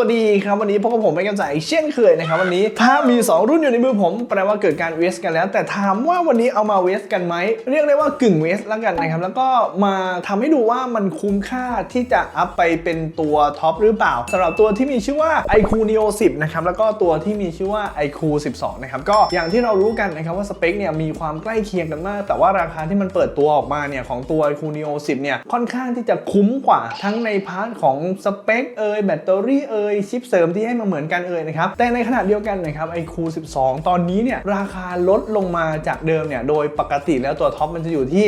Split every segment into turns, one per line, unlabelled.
วัสดีครับวันนี้พบกับผมไม่กำใจเช่นเคยนะครับวันนี้ถ้ามี 2 รุ่นอยู่ในมือผม แปลว่าเกิดการเวสกันแล้ว แต่ถามว่าวันนี้เอามาเวสกันไหมเรียกได้ว่ากึ่งเวสแล้วกันนะครับแล้วก็มาทำให้ดูว่ามันคุ้มค่าที่จะอัพไปเป็นตัวท็อปหรือเปล่าสำหรับตัวที่มีชื่อว่า iQOO Neo 10นะครับแล้วก็ตัวที่มีชื่อว่า iQOO 12นะครับก็อย่างที่เรารู้กันนะครับว่าสเปคเนี่ยมีความใกล้เคียงกันมาก แต่ว่าราคาที่มันเปิดตัวออกมาเนี่ยของตัว iQOO Neo 10เนี่ยค่อนข้างที่จะคุ้มกว่าทั้งในพาร์ทของสเปคเอยแบตเตอรี่เอยชิปเสริมที่ให้มาเหมือนกันเอ่ยนะครับแต่ในขณะเดียวกันนะครับ iQOO 12 ตอนนี้เนี่ยราคาลดลงมาจากเดิมเนี่ยโดยปกติแล้วตัวท็อปมันจะอยู่ที่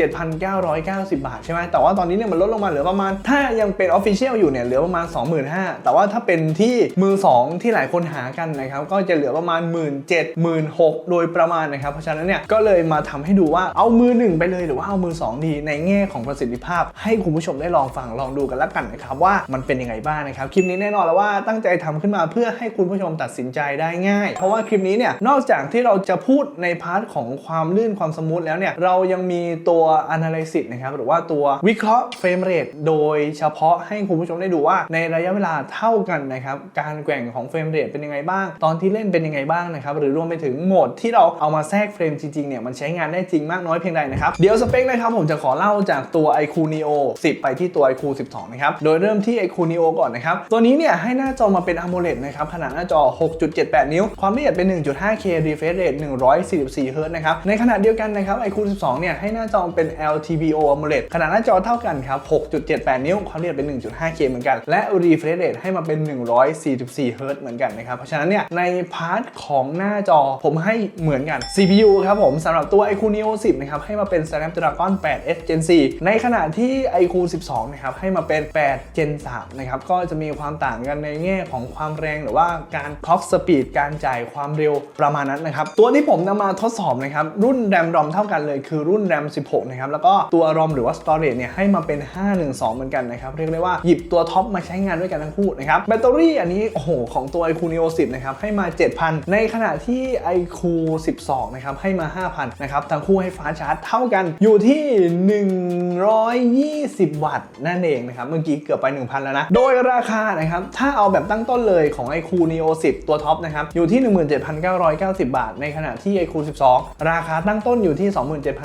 27,990 บาทใช่ไหมแต่ว่าตอนนี้เนี่ยมันลดลงมาเหลือประมาณ ถ้ายังเป็น Official อยู่เนี่ยเหลือประมาณ 25,000แต่ว่าถ้าเป็นที่มือ 2 ที่หลายคนหากันนะครับก็จะเหลือประมาณ 17,000 6โดยประมาณนะครับเพราะฉะนั้นเนี่ยก็เลยมาทำให้ดูว่าเอามือหนึ่งไปเลยหรือว่าเอามือสองดีในแง่ของประสิทธิภาพ ให้คุณผู้ชมได้ลองฟังลองดูกันแล้วกันนะครับว่ามันเป็นยังไงบ้างนะครับคลิปนี้แน่น่นอนแล้วว่าตั้งใจทำขึ้นมาเพื่อให้คุณผู้ชมตัดสินใจได้ง่าย เพราะว่าคลิปนี้เนี่ยนอกจากที่เราจะพูดในพาร์ทของความลื่นความสมูทแล้วเนี่ยเรายังมีตัว analysis นะครับหรือว่าตัววิเคราะห์เฟรมเรทโดยเฉพาะให้คุณผู้ชมได้ดูว่าในระยะเวลาเท่ากันนะครับการแกว่งของเฟรมเรทเป็นยังไงบ้าง ตอนที่เล่นเป็นยังไงบ้างนะครับหรือรวมไปถึงโหมดที่เราเอามาแทรกเฟรมจริงๆเนี่ยมันใช้งานได้จริงมากน้อยเพียงใดนะครับเดี๋ยวสเปคนะครับผมจะขอเล่าจากตัว iQOO Neo 10 ไปที่ตัว iQOO 12 นะครับโดยเริ่มที่ iQOO Neo ก่อนนะครับตัวนี้เนี่ยให้หน้าจอมาเป็น AMOLED นะครับ ขนาดหน้าจอ 6.78 นิ้ว ความละเอียดเป็น 1.5K refresh rate 144 Hz นะครับ ในขณะเดียวกันนะครับ iQOO 12 เนี่ยให้หน้าจอเป็น LTPO AMOLED ขนาดหน้าจอเท่ากันครับ 6.78 นิ้ว ความละเอียดเป็น 1.5K เหมือนกัน และ refresh rate ให้มาเป็น 144 Hz เหมือนกันนะครับ เพราะฉะนั้นเนี่ยในพาร์ทของหน้าจอผมให้เหมือนกัน CPU ครับผมสำหรับตัว iQOO Neo 10 นะครับให้มาเป็น Snapdragon 8 S Gen 4ในขณะที่ iQOO 12 นะครับให้มาเป็น 8 Gen 3 นะครับก็จะมีความต่างกันในแง่ของความแรงหรือว่าการ clock speed การจ่ายความเร็วประมาณนั้นนะครับ ตัวที่ผมนำมาทดสอบนะครับ รุ่น RAM ROM เท่ากันเลยคือรุ่น RAM 16 นะครับ แล้วก็ตัว ROM หรือว่า storage เนี่ยให้มาเป็น 512 เหมือนกันนะครับ เรียกได้ว่าหยิบตัวท็อปมาใช้งานด้วยกันทั้งคู่นะครับแบตเตอรี่อันนี้โอ้โหของตัว iQOO Neo 10 นะครับ ให้มา 7,000 ในขณะที่ iQOO 12 นะครับ ให้มา 5,000 นะครับทั้งคู่ให้ฟ้าชาร์จเท่ากันอยู่ที่ 120 วัตต์นั่นเองนะครับเมื่อกี้เกือบไป 1,000 แล้วนะโดยราคานะครับถ้าเอาแบบตั้งต้นเลยของ iQOO Neo 10 ตัวท็อปนะครับอยู่ที่ 17,990 บาท ในขณะที่ iQOO 12 ราคาตั้งต้นอยู่ที่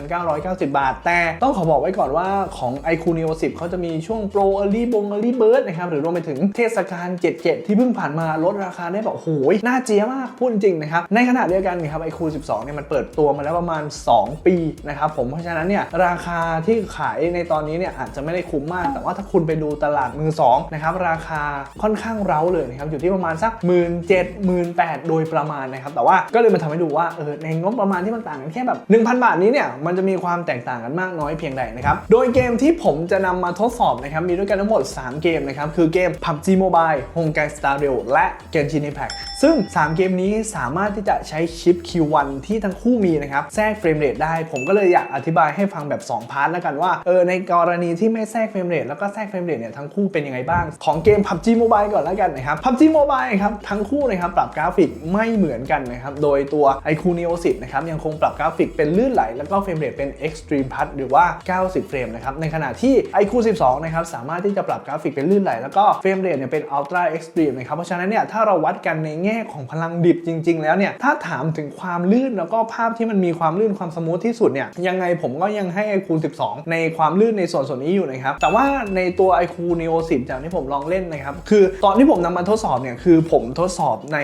27,990 บาท แต่ต้องขอบอกไว้ก่อนว่าของ iQOO Neo 10 เขาจะมีช่วงโปร Early บง Early Bird นะครับหรือรวมไปถึงเทศกาล 77 ที่เพิ่งผ่านมาลดราคาได้แบบโอ้โหน่าเจียมากพูดจริงนะครับในขณะเดียวกันนะครับ iQOO 12 เนี่ยมันเปิดตัวมาแล้วประมาณ 2 ปีนะครับผมเพราะฉะนั้นเนี่ยราคาที่ขายในตอนนี้เนี่ยอาจจะไม่ได้คุ้มมาก แต่ว่าถ้าคุณไปดูตลาดมือ2นะครับราคาค่อนข้างเร้าเลยนะครับอยู่ที่ประมาณสัก1 7 0 0 0 1 8 0 0 0โดยประมาณนะครับแต่ว่าก็เลยมาทำให้ดูว่าเออในงบประมาณที่มันต่างกันแค่แบบ1,000 บาทนี้เนี่ยมันจะมีความแตกต่างกันมากน้อยเพียงใดนะครับโดยเกมที่ผมจะนำมาทดสอบนะครับมีด้วยกันทั้งหมด 3 เกมนะครับคือเกม PUBG Mobile h o n g a i Star Rail และ Genshin Impact ซึ่ง 3 เกมนี้สามารถที่จะใช้ชิป Q1 ที่ทั้งคู่มีนะครับแทรกเฟรมเรทได้ ผมก็เลยอยากอธิบายให้ฟังแบบ 2 พาร์ทแล้วกันว่าเออในกรณีที่ไม่แทรกเฟรมเรทแล้วก็แทรกเฟรมเรทเนี่ยทั้งคู่เป็นยังไงบ้างของเกม PUBG Mobile ก่อนแล้วกันนะครับ PUBG Mobile ครับทั้งคู่นะครับปรับกราฟิกไม่เหมือนกันนะครับโดยตัว iQOO Neo 10นะครับยังคงปรับกราฟิกเป็นลื่นไหล แล้วก็เฟรมเรทเป็น Extreme Plus หรือว่า 90 เฟรมนะครับในขณะที่ iQOO 12นะครับสามารถที่จะปรับกราฟิกเป็นลื่นไหล แล้วก็เฟรมเรทเนี่ยเป็น Ultra Extreme นะครับเพราะฉะนั้นเนี่ยถ้าเราวัดกันในแง่ของพลังดิบจริง ๆ แล้วเนี่ยถ้าถามถึงความลื่นแล้วก็ภาพที่มันมีความลื่นความสมูทที่สุดเนี่ยยังไงผมก็ยังให้ iQOO 12 ในความลื่นในส่วนส่วนนี้อยู่นะครับแต่ว่าในตัว iQOO Neo 10จากที่ผมลองเล่นนะครับคืือตอนที่ผมนำมาทดสอบเนี่ยคือผมทดสอบใน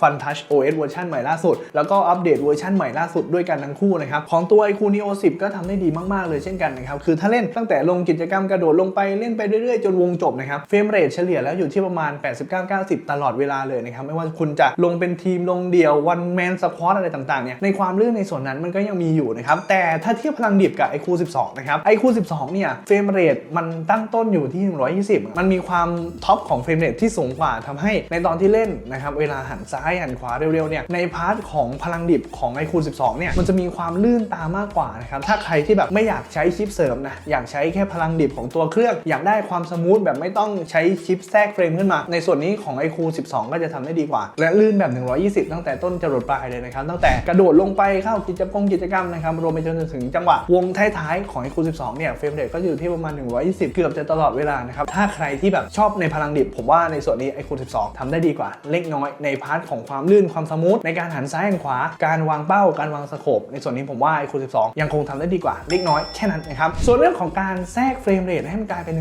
Fun Touch OS เวอร์ชันใหม่ล่าสุด แล้วก็อัปเดตเวอร์ชันใหม่ล่าสุดด้วยกันทั้งคู่นะครับ ของตัว iQOO Neo 10 ก็ทำได้ดีมาก ๆ เลยเช่นกันนะครับ คือถ้าเล่นตั้งแต่ลงกิจกรรมกระโดดลงไปเล่นไปเรื่อย ๆ จนวงจบนะครับ เฟรมเรทเฉลี่ยแล้วอยู่ที่ประมาณ 89-90 ตลอดเวลาเลยนะครับ ไม่ว่าคุณจะลงเป็นทีมลงเดี่ยววันแมนสควอตอะไรต่างๆเนี่ยในความลื่นในส่วนนั้นมันก็ยังมีอยู่นะครับแต่ถ้าเทียบพลังดิบกับ iQOO 12นะครับ iQOO 12เนี่ยเฟรมเรทมันตั้งต้นอยู่ที่ 120 มันมีความท็อปของเฟรมเรทที่สูงกว่าทำให้ในตอนที่เล่นนะครับเวลาหันซ้ายหันขวาเร็วๆเนี่ยในพาร์ทของพลังดิบของ iQOO 12เนี่ยมันจะมีความลื่นตามากกว่านะครับถ้าใครที่แบบไม่อยากใช้ชิปเสริมนะอยากใช้แค่พลังดิบของตัวเครื่อง อยากได้ความสมูทแบบไม่ต้องใช้ชิปแทรกเฟรมขึ้นมา ในส่วนนี้ของ iQOO 12 ก็จะทำได้ดีกว่า และลื่นแบบ 120 ตั้งแต่ต้นจรดปลายเลยนะครับตั้งแต่กระโดดลงไปเข้ากิจกรรมกิจกรรมนะครับรวมไปจนถึงจังหวะวงท้ายๆของ iQOO 12เนี่ยเฟรมเรทก็อยู่ที่ประมาณ 120 เกือบจะตลอดเวลานะครับถ้าใครที่แบบชอบในพลังดิบผผมว่าในส่วนนี้ iQOO 12ทำได้ดีกว่าเล็กน้อยในพาร์ทของความลื่นความสมูทในการหันซ้ายหันขวา การวางเป้าการวางสโคปในส่วนนี้ผมว่า iQOO 12 ยังคงทำได้ดีกว่าเล็กน้อยแค่นั้นนะครับส่วนเรื่องของการแทรกเฟรมเรทให้มันกลายเป็น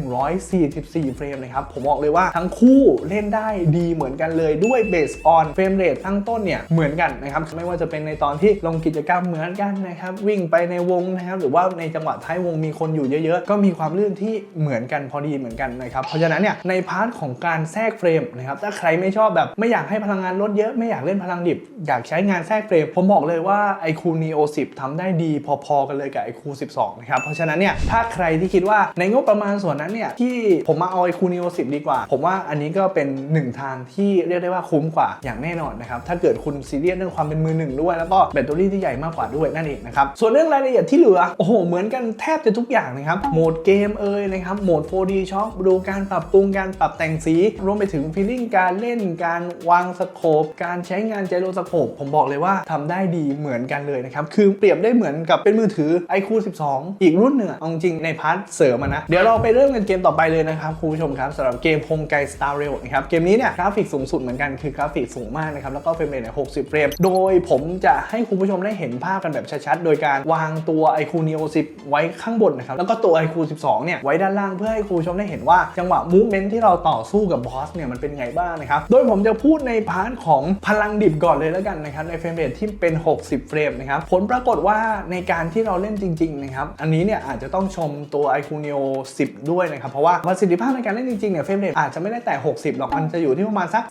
144 เฟรมนะครับผมบอกเลยว่าทั้งคู่เล่นได้ดีเหมือนกันเลยด้วยเบสออนเฟรมเรทตั้งต้นเนี่ยเหมือนกันนะครับไม่ว่าจะเป็นในตอนที่ลงกิจกรรมเหมือนกันนะครับวิ่งไปในวงนะครับหรือว่าในจังหวะท้ายวงมีคนอยู่เยอะ ๆ ก็มีความลื่นที่เหมือนกันพอดีเหมือนกันนะครับเพราะฉะนั้นเนี่ยในพาร์ทของการแทรกเฟรมนะครับถ้าใครไม่ชอบแบบไม่อยากให้พลังงานลดเยอะไม่อยากเล่นพลังดิบ อยากใช้งานแทรกเฟรม ผมบอกเลยว่า iQOO Neo 10ทำได้ดีพอๆกันเลยกับ iQOO 12นะครับเพราะฉะนั้นเนี่ยถ้าใครที่คิดว่าในงบประมาณส่วนนั้นเนี่ยที่ผมมาเอา iQOO Neo 10ดีกว่า ผมว่าอันนี้ก็เป็นหนึ่งทางที่เรียกได้ว่าคุ้มกว่าอย่างแน่นอนนะครับถ้าเกิดคุณซีเรียสเรื่องความเป็นมือหนึ่งด้วย แล้วก็แบตเตอรี่ที่ใหญ่มากกว่าด้วยนั่นเองนะครับส่วนเรื่องรายละเอียดที่เหลือโอ้โหเหมือนกันแทบจะทุกอย่างนะครับโหมดเกมเอ่ยนะครับโหมด 4D ช็อคดูการปรับปรุงการปรับแต่งสีรวมไปถึงฟีลลิ่งการเล่นการวางสโคปการใช้งานไจโรสโคปผมบอกเลยว่าทำได้ดีเหมือนกันเลยนะครับ คือเปรียบได้เหมือนกับเป็นมือถือ iQOO 12 อีกรุ่นหนึ่งอะจริงในพาร์ทเสริมนะ เดี๋ยวเราไปเริ่มกันเกมต่อไปเลยนะครับคุณผู้ชมครับสำหรับเกมโฮมไก Star Rail นะครับเกมนี้เนี่ยกราฟิกสูงสุดเหมือนกันคือกราฟิกสูงมากนะครับแล้วก็เฟรมเรทเนี่ย60 เฟรม โดยผมจะให้คุณผู้ชมได้เห็นภาพกันแบบชัดๆ โดยการวางตัว iQOO Neo 10 ไว้ข้างบนนะครับแล้วก็ตัว iQOO 12 เนี่ยไว้ด้านล่างเพื่อให้คุณผู้ชมได้เห็นว่าจังหวะมูฟเมนต์ที่เราต่อสู้กับบอสเนี่ยมันเป็นไงบ้างนะครับ โดยผมจะพูดในพาร์ทของพลังดิบก่อนเลยแล้วกันนะครับในเฟรมเรทที่เป็น 60 เฟรมนะครับผลปรากฏว่าในการที่เราเล่นจริงๆนะครับอันนี้เนี่ยอาจจะต้องชมตัว iQOO Neo 10 ด้วยนะครับเพราะว่าประสิทธิภาพในการเล่นจริงๆเนี่ยเฟรมเรทอาจจะไม่ได้แต่ 60 หรอกมันจะอยู่ที่ประมาณสัก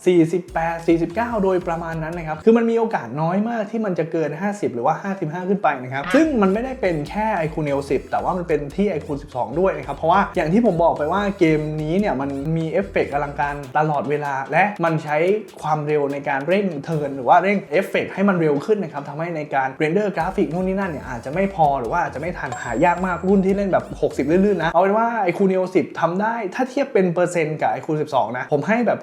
48 49 โดยประมาณนั้นนะครับคือมันมีโอกาสน้อยมากที่มันจะเกิน 50 หรือว่า 55 ขึ้นไปนะครับซึ่งมันไม่ได้เป็นแค่ iQOO Neo 10 แต่ว่ามันเป็นที่ iQOO 12 ด้วยนะครับเพราะว่าอย่างที่ผมบอกไปว่าเกมนี้เนี่ยมันมีเอฟเฟกต์อลังการตลอดเวลา และมันใช้ความเร็วในการเร่งเทิร์นหรือว่าเร่งเอฟเฟกต์ให้มันเร็วขึ้นนะครับทำให้ในการเรนเดอร์กราฟิกนู่นนี่นั่นเนี่ยอาจจะไม่พอหรือว่าอาจจะไม่ทันหายากมากรุ่นที่เล่นแบบ 60 ลื่นๆนะ เอาเป็นว่า iQOO Neo 10ทำได้ถ้าเทียบเป็นเปอร์เซ็นต์กับ iQOO 12 นะ ผมให้แบบ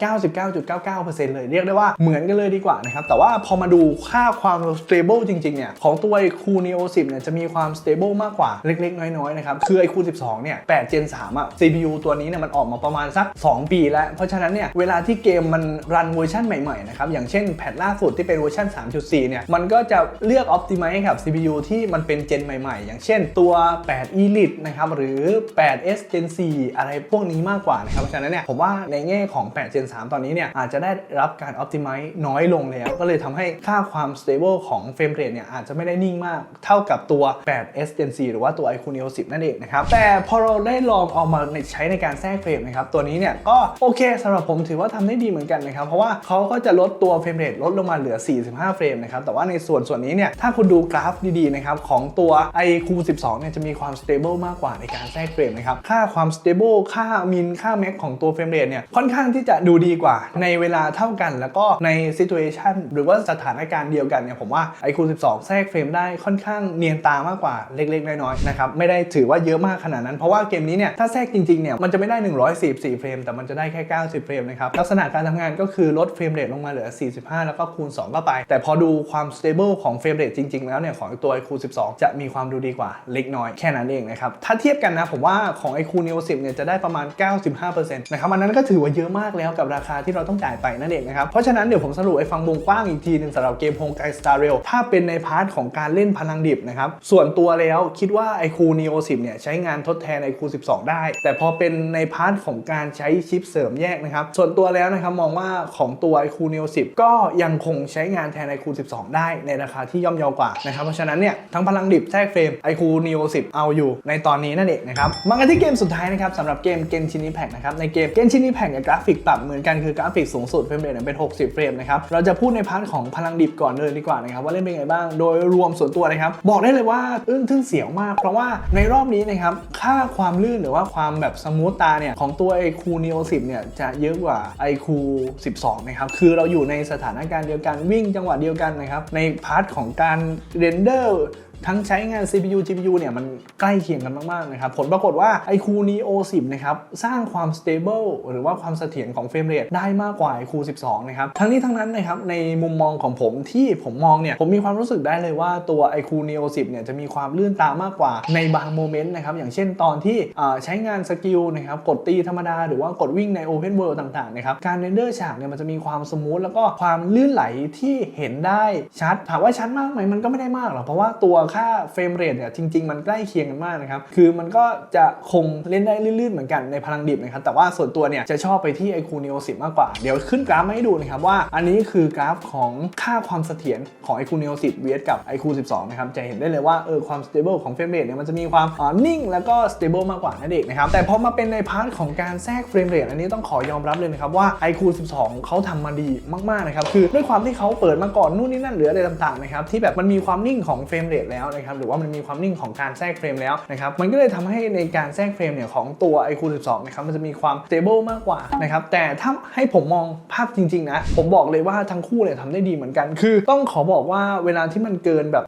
99.99%เลยเรียกได้ว่าเหมือนกันเลยดีกว่านะครับ แต่ว่าพอมาดูค่าความ stable จริงๆเนี่ยของตัว iQOO Neo 10เนี่ยจะมีความ stable มากกว่าเล็กๆ น้อยๆนะครับคือ iQOO 12เนี่ย8 Gen 3อะ CPU ตัวนี้เนี่ยมันออกมาประมาณสัก 2 ปีแล้วเพราะฉะนั้นเนี่ยเวลาที่เกมมันรันเวอร์ชันใหม่ๆนะครับอย่างเช่นแพทล่าสุดที่เป็นเวอร์ชัน3.4 เนี่ย มันก็จะเลือก optimize กับ CPU ที่มันเป็นเจนใหม่ๆ อย่างเช่นตัว 8 Elite นะครับหรือ 8S Gen 4 อะไรพวกนี้มากกว่านะครับ เพราะฉะนั้นเนี่ยผมว่าในแง่ของ 8 Gen 3 ตอนนี้เนี่ยอาจจะได้รับการ optimize น้อยลงแล้ว ก็เลยทำให้ค่าความ stable ของ frame rate เนี่ยอาจจะไม่ได้นิ่งมากเท่ากับตัว 8S Gen 4 หรือว่าตัว iQOO Neo 10 นั่นเองนะครับแต่พอเราได้ลองเอามาใช้ในการแทรกเฟรมนะครับตัวนี้เนี่ยก็โอเคเคสำหรับผมถือว่าทำได้ดีเหมือนกันนะครับ เพราะว่าเขาก็จะลดตัวเฟรมเรทลดลงมาเหลือ 45 เฟรมนะครับ แต่ว่าในส่วนส่วนนี้เนี่ยถ้าคุณดูกราฟดีๆนะครับของตัว iQOO 12เนี่ยจะมีความ stable มากกว่าในการแทรกเฟรมนะครับค่าความ stable ค่ามินค่าแม็กของตัวเฟรมเรทเนี่ยค่อนข้างที่จะดูดีกว่า ในเวลาเท่ากัน แล้วก็ใน situation หรือว่าสถานการณ์เดียวกันเนี่ยผมว่า iQOO 12แทรกเฟรมได้ค่อนข้างเนียนตามากกว่าเล็กๆน้อยๆนะครับไม่ได้ถือว่าเยอะมากขนาดนั้นเพราะว่าเกมนี้เนี่ยถ้าแทรกจริงๆเนี่ยมันจะไม่ได้ 144 เฟรมแต่มันจะได้แค่90 เฟรมนะครับลักษณะการทำงานก็คือลดเฟรมเรทลงมาเหลือ 45 แล้วก็คูณ 2 ก็ไป แต่พอดูความ stable ของเฟรมเรทจริง ๆ แล้วเนี่ยของตัว iQOO 12 จะมีความดูดีกว่าเล็กน้อยแค่นั้นเองนะครับถ้าเทียบกันนะผมว่าของ iQOO Neo 10เนี่ยจะได้ประมาณ 95%นะครับอันนั้นก็ถือว่าเยอะมากแล้วกับราคาที่เราต้องจ่ายไปนั่นเองนะครับเพราะฉะนั้นเดี๋ยวผมสรุปไอ้ฟังวงกว้างอีกทีหนึ่งสำหรับเกม Honkai Star Rail ถ้าเป็นในพาร์ทของการเล่นพลังดิบนะครับส่วนตัวแล้วคิดว่า iQOO Neo 10เนี่ยใช้งานทดแทน iQOO 12 ได้ แต่พอเป็นในพาร์ทของการใช้ชิปเสริมแยกนะครับ ส่วนตัวแล้วนะครับมองว่าของตัว iQOO Neo 10 ก็ยังคงใช้งานแทน iQOO 12 ได้ในราคาที่ย่อมเยาวกว่านะครับ เพราะฉะนั้นเนี่ยทั้งพลังดิบแทรกเฟรม iQOO Neo 10 เอาอยู่ในตอนนี้นั่นเองนะครับ มากันที่เกมสุดท้ายนะครับสำหรับเกม Genshin Impact นะครับ ในเกม Genshin Impact เนี่ยกราฟิกปรับเหมือนกันคือกราฟิกสูงสุดเฟรมเรทเป็น 60 เฟรมนะครับ เราจะพูดในพาร์ทของพลังดิบก่อนเลยดีกว่านะครับว่าเล่นเป็นไงบ้าง โดยรวมส่วนตัวนะครับบอกได้เลยว่าอึ้งทึ่งเสียวมาก เพราะว่าในรอบนี้นะครับค่าความลื่นหรือว่าความแบบสมูทตาเนี่ยของตัว iQOO Neo 10เนี่ยจะเยอะกว่า IQ 12 นะครับ คือเราอยู่ในสถานการณ์เดียวกันวิ่งจังหวะเดียวกันนะครับ ในพาร์ทของการเรนเดอร์ ทั้งใช้งาน CPU GPU เนี่ยมันใกล้เคียงกันมากๆนะครับ ผลปรากฏว่า iQ Neo 10 นะครับ สร้างความ stable หรือว่าความเสถียรของเฟรมเรทได้มากกว่า iQ 12 นะครับ ทั้งนี้ทั้งนั้นนะครับ ในมุมมองของผมที่ผมมองเนี่ย ผมมีความรู้สึกได้เลยว่าตัว iQ Neo 10 เนี่ยจะมีความลื่นตามากกว่าในบางโมเมนต์นะครับ อย่างเช่นตอนที่ใช้งานสกิลนะครับ กดตีธรรมดา หรือว่ากดวิ่งใน Open World ต่างๆนะครับ การเรนเดอร์ฉากเนี่ยมันจะมีความสมูทแล้วก็ความลื่นไหลที่เห็นได้ชัด ถามว่าชัดมากไหมมันก็ไม่ได้มากหรอกเพราะว่าตัวค่าเฟรมเรทเนี่ยจริง ๆ มันใกล้เคียงกันมากนะครับ คือมันก็จะคงเล่นได้ลื่นๆเหมือนกันในพลังดิบนะครับ แต่ว่าส่วนตัวเนี่ยจะชอบไปที่ iQ Neo 10มากกว่า เดี๋ยวขึ้นกราฟมาให้ดูนะครับว่าอันนี้คือกราฟของค่าความเสถียรของ iQ Neo 10 vs กับ iQ 12นะครับ จะเห็นได้เลยว่าเออความ stable ของเฟรมเรทเนี่ยมันจะมีความอ่านิ่ง แล้วก็ stable มากกว่านั่นเองนะครับ แต่พอมาเป็นในพาร์ทของการแทรกเฟรมเรทอันนี้ต้องขอยอมรับเลยนะครับว่า iQ 12เขาทำมาดีมากๆนะครับคือด้วยความที่เขาเปิดมาก่อนนู่นนี่นั่นหรืออะไรต่างๆนะครับที่แบบมันมีความนิ่งของเฟรมเรทแล้วนะครับหรือว่ามันมีความนิ่งของการแทรกเฟรมแล้วนะครับมันก็เลยทำให้ในการแทรกเฟรมเนี่ยของตัว iQ 12นะครับมันจะมีความ stable มากกว่านะครับแต่ถ้าให้ผมมองภาพจริงๆนะผมบอกเลยว่าทั้งคู่เนี่ยทำได้ดีเหมือนกัน คือต้องขอบอกว่าเวลาที่มันเกินแบบ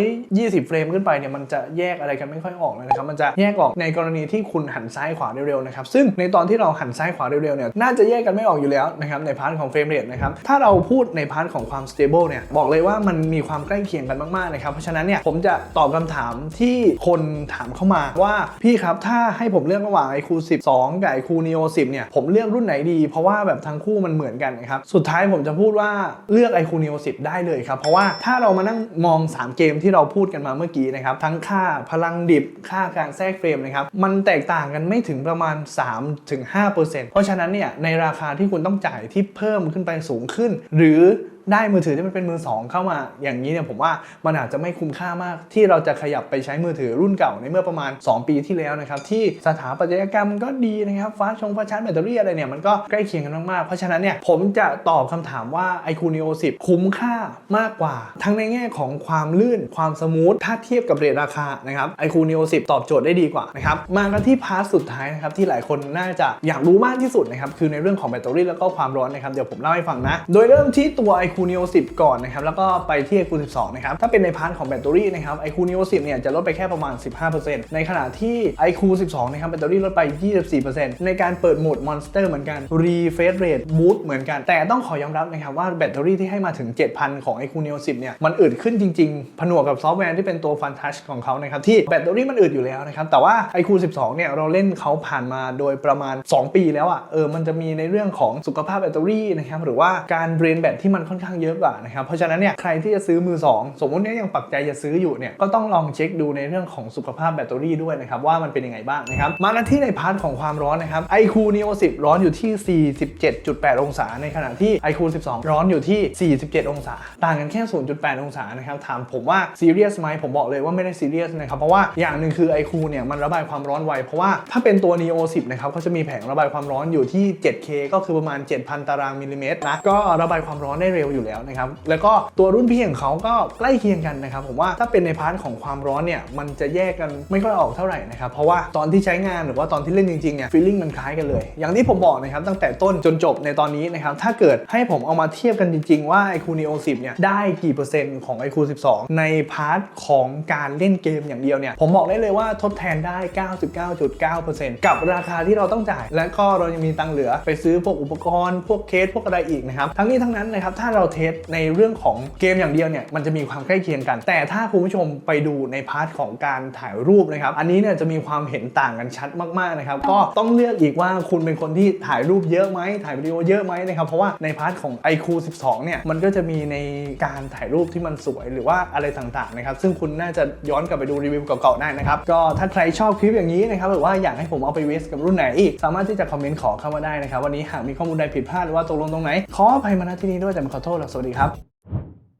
120 เฟรมขึ้นไปเนี่ยมันจะแยกอะไรกันไม่ค่อยออกเลยนะครับมันจะแยกออกในกรณีที่คุณหันซ้ายขวาเร็วๆนะครับซึ่งในตอนที่เราหันซ้ายขวาเร็วๆเนี่ยน่าจะแยกกันไม่ออกอยู่แล้วนะครับในพาร์ทของเฟรมเรทนะครับถ้าเราพูดในพาร์ทของความ stable เนี่ยบอกเลยว่ามันมีความใกล้เคียงกันมากๆนะครับเพราะฉะนั้นเนี่ยผมจะตอบคำถามที่คนถามเข้ามาว่าพี่ครับถ้าให้ผมเลือกระหว่าง iQ 12 กับ iQ Neo 10 เนี่ยผมเลือกรุ่นไหนดี เพราะว่าแบบทั้งคู่มันเหมือนกันนะครับ สุดท้ายผมจะพูดว่าเลือก iQ Neo 10 ได้เลยครับ เพราะว่าถ้าเรามานั่งมอง 3 เกมที่เราพูดกันมาเมื่อกี้นะครับ ทั้งค่าพลังดิบค่าการแทรกเฟรมนะครับ มันแตกต่างกันไม่ถึงประมาณ 3-5%เพราะฉะนั้นเนี่ยในราคาที่คุณต้องจ่ายที่เพิ่มขึ้นไปสูงขึ้น หรือ ได้มือถือที่มันเป็นมือ2เข้ามาอย่างนี้เนี่ยผมว่ามันอาจจะไม่คุ้มค่ามากที่เราจะขยับไปใช้มือถือรุ่นเก่าในเมื่อประมาณ 2 ปีที่แล้วนะครับที่สถาปัตยกรรมันก็ดีนะครับฟ้าชงฟ้าชาร์จแบตเตอรี่อะไรเนี่ยมันก็ใกล้เคียงกันมากๆ เพราะฉะนั้นเนี่ยผมจะตอบคำถามว่า iQ Neo 10 คุ้มค่ามากกว่า ทั้งในแง่ของความลื่นความสมูทถ้าเทียบกับเรทราคานะครับ iQ Neo 10 ตอบโจทย์ได้ดีกว่านะครับมากันที่พาร์ทสุดท้ายนะครับที่หลายคนน่าจะอยากรู้มากที่สุดนะครับคือในเรื่องของแบตเตอรี่แล้วก็ความร้อนนะครับเดี๋ยวผมเล่าให้ฟังนะโดยเริ่มที่ตัว iQ Neo 10 ก่อนนะครับแล้วก็ไปที่ iQ 12นะครับถ้าเป็นในพาร์ทของแบตเตอรี่นะครับ iQ Neo 10เนี่ยจะลดไปแค่ประมาณ 15%ในขณะที่ iQ 12นะครับแบตเตอรี่ลดไป 24%ในการเปิดโหมด Monster เหมือนกัน Refresh Rate Boost เหมือนกัน แต่ต้องขอยอมรับนะครับว่าแบตเตอรี่ที่ให้มาถึง 7,000 ของ iQ Neo 10เนี่ยมันอึดขึ้นจริง ๆ ผนวกกับซอฟต์แวร์ที่เป็นตัว Fun Touch ของเขานะครับที่แบตเตอรี่มันอึดอยู่แล้วนะครับแต่ว่า iQ 12เนี่ยเราเล่นเขาผ่านมาโดยประมาณ 2 ปีแล้วอะเออมันจะมีในเรื่องของสุขภาพแบตเตอรี่นะครับหรือว่าการเบรนแบตที่มันค่อนข้างเยอะกว่านะครับ เพราะฉะนั้นเนี่ยใครที่จะซื้อมือ 2 สมมุติเนี่ยยังปักใจจะซื้ออยู่เนี่ยก็ต้องลองเช็คดูในเรื่องของสุขภาพแบตเตอรี่ด้วยนะครับว่ามันเป็นยังไงบ้างนะครับมากันที่ในพาร์ทของความร้อนนะครับ iQ Neo 10 ร้อนอยู่ที่ 47.8 องศา ในขณะที่ iQ 12 ร้อนอยู่ที่ 47 องศา ต่างกันแค่ 0.8 องศานะครับถามผมว่าซีเรียสไหมผมบอกเลยว่าไม่ได้ซีเรียสนะครับเพราะว่าอย่างหนึ่งคือ iQ เนี่ยมันระบายความร้อนไวเพราะว่าถ้าเป็นตัว Neo 10นะครับเขาจะมีแผงระบายความร้อนอยู่ที่ 7K ก็คือประมาณ 7,000 ตารางมิลลิเมตรนะก็ระบายความร้อนได้เร็วอยู่แล้วนะครับแล้วก็ตัวรุ่นพี่ของเขาก็ใกล้เคียงกันนะครับผมว่าถ้าเป็นในพาร์ทของความร้อนเนี่ยมันจะแยกกันไม่ค่อยออกเท่าไหร่นะครับเพราะว่าตอนที่ใช้งานหรือว่าตอนที่เล่นจริงๆเนี่ยฟีลลิ่งมันคล้ายกันเลย อย่างที่ผมบอกนะครับตั้งแต่ต้นจนจบในตอนนี้นะครับถ้าเกิดให้ผมเอามาเทียบกันจริง ๆ ว่า iQ Neo 10เนี่ยได้กี่เปอร์เซ็นต์ของ iQ 12ในพาร์ทของการเล่นเกมอย่างเดียวเนี่ยผมบอกได้เลยว่าทดแทนได้ 99.9%กับราคาที่เราต้องจ่าย และก็เรายังมีตังเหลือไปซื้อพวกอุปกรณ์พวกเคสพวกอะไรอีกนะครับทั้งนี้ทั้งนั้นนะครับถ้าเราเทสในเรื่องของเกมอย่างเดียวเนี่ยมันจะมีความใกล้เคียงกัน แต่ถ้าคุณผู้ชมไปดูในพาร์ทของการถ่ายรูปนะครับ อันนี้เนี่ยจะมีความเห็นต่างกันชัดมากๆนะครับ ก็ต้องเลือกอีกว่าคุณเป็นคนที่ถ่ายรูปเยอะไหมถ่ายวิดีโอเยอะไหมนะครับเพราะว่าในพาร์ทของ iQ 12 เนี่ยมันก็จะมีในการถ่ายรูปที่มันสวยหรือว่าอะไรต่างๆนะครับซึ่งคุณน่าจะย้อนกลับไปดูรีวิวเก่าๆได้นะครับก็ถ้าใครชอบคลิปอย่างนี้นะครับหรือว่าอยากให้ผมเอาไปเวสกับรุ่นไหนอีก สามารถที่จะคอมเมนต์ขอเข้ามาได้นะครับวันนี้หากมีข้อมูลใดผิดพลาดหรือว่าตกลงตรงไหนขออภัยมาณที่นี้ด้วยแต่ขอโทษและสวัสดีครับ